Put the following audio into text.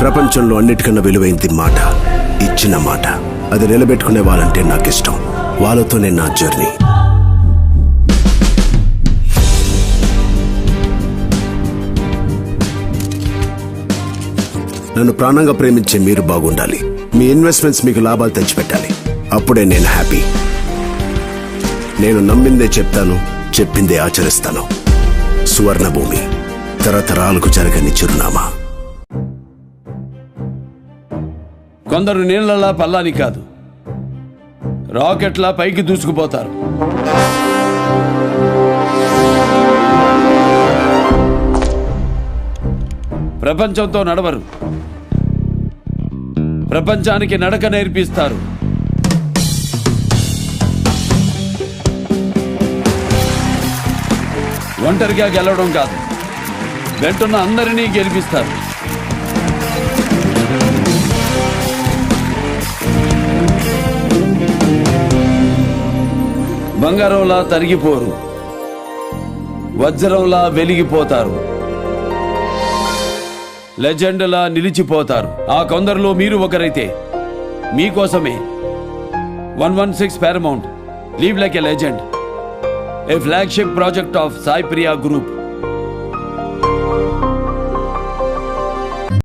ప్రపంచంలో అన్నిటికన్నా విలువైంది మాట. ఇచ్చిన మాట. అది నిలబెట్టుకునే వాళ్ళంటే నాకు ఇష్టం వాళ్ళతోనే నా జర్నీ. నన్ను ప్రాణంగా ప్రేమించే మీరు బాగుండాలి. మీ ఇన్వెస్ట్మెంట్స్ మీకు లాభాలు తెచ్చిపెట్టాలి. అప్పుడే నేను హ్యాపీ. నేను నమ్మిందే చెప్తాను చెప్పిందే ఆచరిస్తాను. సువర్ణభూమి తరతరాలకు జరగని చిరునామా. కొందరు నీళ్ళలా పల్లాని కాదు. రాకెట్లా పైకి దూసుకుపోతారు. ప్రపంచంతో నడవరు. ప్రపంచానికి నడక నేర్పిస్తారు. ఒంటరిగా గెలవడం కాదు. వెంటున్న అందరినీ గెలిపిస్తారు. బంగారంలా తరిగిపోరు. వజ్రంలా వెలిగిపోతారు. లెజెండ్లా నిలిచిపోతారు. ఆ కొందరిలో మీరు ఒకరైతే మీకోసమే. One one six Paramount. Live like a legend. A flagship project of Sai Priya group.